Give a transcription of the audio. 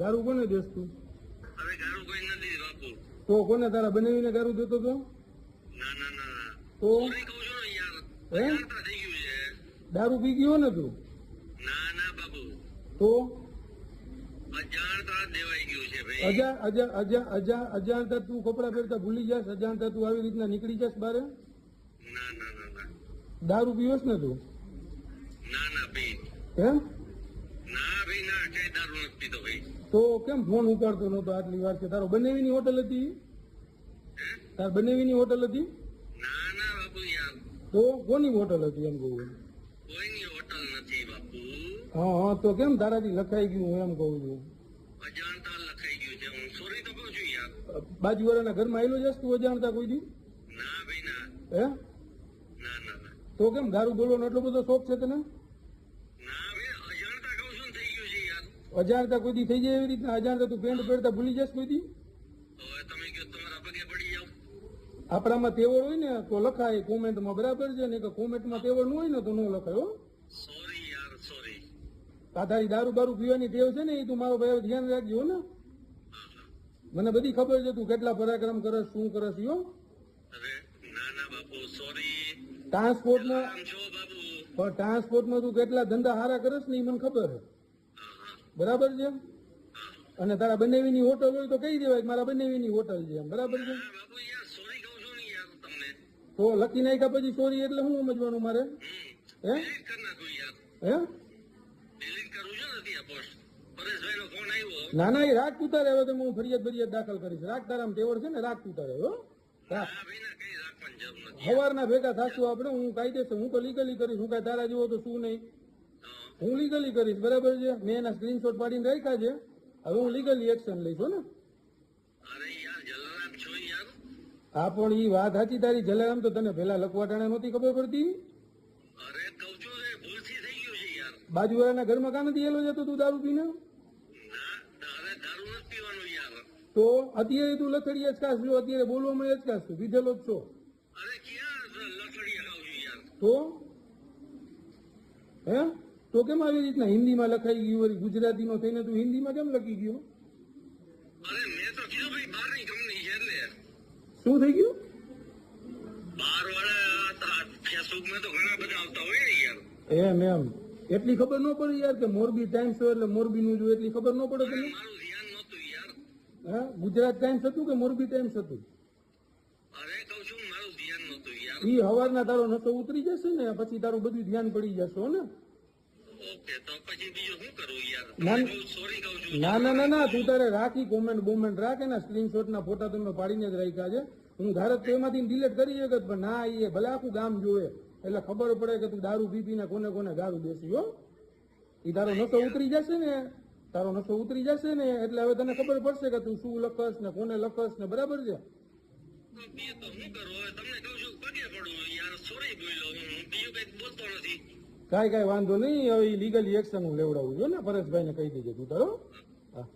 ગારું કોને દેસ તું હવે ગારું કોઈ નથી બાપુ તો કોને તારા બનાવીને ગારું દેતો તો? ના ના ના તો? હે? દારૂ પી ગયો ને તું? ના ના બાપુ. તો? અજાણતા કપડા પહેરતા ભૂલી જાસ અજાણતા તું આવી રીતના નીકળી જાસ બારે? ના ના ના ના. દારૂ પીવસ ને તું? ના ના હે? પીતો ભાઈ. તો કેમ ફોન ઉપાડતો નતો આટલી વાર છે તારો બનેવીની હોટલ હતી? તાર બનેવીની હોટલ હતી? ના ના બાપુ યાર તો કોની હોટલ હતી એમ કહું. કોઈની હોટલ નથી બાપુ. હા હા તો કેમ તારાથી લખાઈ ગયું એમ કહું છું? અજાણતા લખાઈ ગયું છે. હું સોરી તો કહું છું યાર બાજુવાળાના ઘરમાં આવેલો જશ તું અજાણતા કોઈ દી? ના ભાઈ ના. હે? ના ના ના. તો કેમ દારૂ બોલવાનો એટલો બધો શોખ છે તને ના ભાઈ અજાણતા કહું છું ને થઈ ગયું છે યાર અજાણતા કોઈ દી થઈ જાય એવી રીતના? અજાણતા તું પેન્ટ પહેરતા ભૂલી જશ કોઈ દી આપણામાં તેવડ હોય ને તો લખાય કોમેન્ટમાં બરાબર છે ને કે કોમેન્ટમાં તેવડ ન હોય ને તો ન લખાય સોરી યાર સોરી તારી દારૂ બારૂ પીવાની ટેવ છે ને એ તું મારો ભાઈ ધ્યાન રાખજો ને. મને બધી ખબર છે તું કેટલા પરાક્રમ કરસ શું કરસ યો ટ્રાન્સપોર્ટમાં ટ્રાન્સપોર્ટમાં તું કેટલા ધંધા હારા કરસ ને એ મને ખબર છે. બરાબર છે અને તારા બંનેવીની હોટલ હોય તો કહી દેવાય મારા બંનેવીની હોટલ છે બરાબર છે? હા, તો લખી નાખ્યા પછી સોરી એટલે શું સમજવાનું મારે? હે? હે? ને નો એ રાગ તું હવે તો હું ફરિયાદ ફરિયાદ દાખલ કરીશ. રાગ તારામ તેવર છે ને રાગ તું તારે હો. રાખ હા ભાઈ ના કઈ રાખવાની જરૂર નથી સવારના ભેગા થાશું આપણે. હું કાયદેસર હું તો લીગલી કરીશ. હું કાંઈ તારા જેવો તો શું નહીં. હા. હું લીગલી કરીશ બરાબર છે? મેં એના સ્ક્રીનશોટ પાડીને રાખ્યા છે. હવે હું લીગલી એક્શન લઈશ ને? આ પણ એ વાત સાચી તારી જલારામ તો તને પેલા લખવાટાણા નહોતી ખબર પડતી? બાજુવાળાના ઘરમાં કાં નથી એલો જતો તું દારૂ પીને? તો અત્યારે તું લથડીએ જ ખાસ અત્યારે બોલવામાં જ ખાસ પીધેલો જ છો. લથડીયા તો? હે? તો કેમ આવી રીતના હિન્દીમાં લખાઈ ગયું વળી ગુજરાતીમાં થઈને તું હિન્દીમાં કેમ લખી ગયો? શું થઈ ગયું? હોય એમ એમ. એટલી ખબર ન પડે યાર કે મોરબી ટાઈમ્સ હોય એટલે મોરબી નું જોયું એટલી ખબર ન પડે તને? હે? ગુજરાત ટાઈમ્સ હતું કે મોરબી ટાઈમ્સ હતું? ઈ હવારના તારો નશો ઉતરી જશે ને પછી તારું બધું ધ્યાન પડી જશે ને? ઓકે તો પછી બીજું શું કરું યાર? ના- સોરી કહું છું. ના ના ના ના તું તારે રાખી કોમેન્ટ બોમેન્ટ રાખે ને સ્ક્રીનશોટ ના ફોટા તમે પાડીને જ રાખ્યા છે. હું ધારો તો એમાંથી ડિલીટ કરી શકત પણ ના એ ભલે આખું ગામ જોવે એટલે ખબર પડે કે તું દારૂ પી પીને કોને કોને ગારું બેસી હો. એ તારો નશો ઉતરી જશે ને તારો નશો ઉતરી જશે ને એટલે હવે તને ખબર પડશે કે તું શું લખસ ને કોને લખસ ને બરાબર છે? તો બીજું તો શું કરું તમને કહું છું પગે પડું યાર સોરી બોલ્યો હું બીજું કંઈક બોલતો નથી. કાંઈ કાંઈ વાંધો નહીં, હવે લીગલી એક્શન હું લેવડાવું છું ને પરેશભાઈને કહી દેજો તું તારો હા.